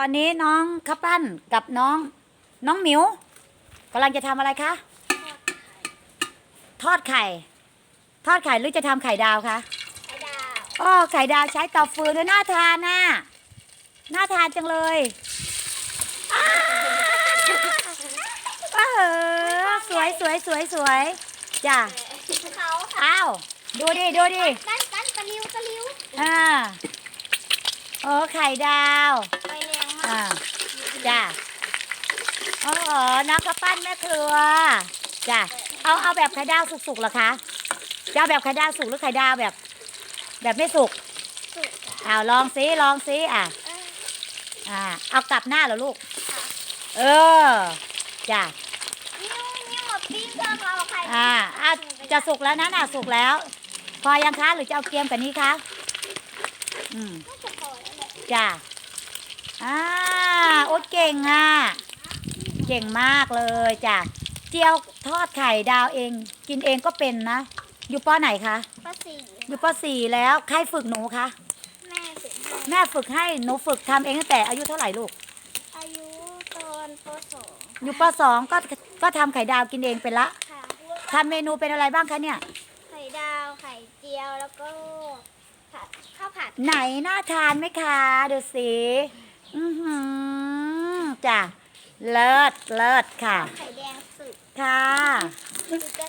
ตอนนี้น้องข้าวปั้นกับน้อง น้องหมิวกำลังจะทำอะไรคะ ทอดไข่ ทอดไข่หรือจะทำไข่ดาวคะไข่ดาวอ้อไข่ดาวใช้เตาฟืนด้วยน่าทานน่ะน่าทานจังเลยอ้าว้าเหอะสวยสวยสวยสวยจ้ะเขาอ้าวดูดิดูดิกันกันกระลิ้วกระลิ้วอ่าโอ้ไข่ดาวไปแรงมา อ่ากจ้ะโอ้โหน้องข้าวปั้นแม่ครัวจ้ะเอาเอาแบบไข่ดาวสุกๆเหรอคะจะเอาแบบไข่ดาวสุกหรือไข่ดาวแบบ แบบไม่สุกสุดอะอ้าวลองซิลองซิอะเอออ่า เอากลับหน้าเหรอลูกค่ะเออจ้ะนิ้วนิ้วมาปิ้งเพื่อเราไข่อ่าอะจะสุกแล้วนะน่ะสุกแล้ว พอยังคะหรือจะเอาเกรียมกว่านี้คะอืม น่าจะพอแล้วแหละจ้ะ อ่าโอ๊ตเก่งอะ เก่งมากเลยจ้ะ เจียวทอดไข่ดาวเอง กินเองก็เป็นนะ อยู่ปอไหนคะป้าสี่อยู่ปอสี่แล้ว ใครฝึกหนูคะ แม่ถึงให้แม่ฝึกให้ หนูฝึกทำเองตั้งแต่อายุเท่าไหร่ลูก อายุตอนปสองอยู่ปสองก็ก็ทำไข่ดาวกินเองเป็นละค่ะทำเมนูเป็นอะไรบ้างคะเนี่ย ไข่ดาวไข่เจียวแล้วก็ผัดข้าวผัด ไหนน่าทานไหมคะ ดูสิ อือหือจ้ะเลิศเลิศค่ะ ไข่แดงสุกค่ะคือจะ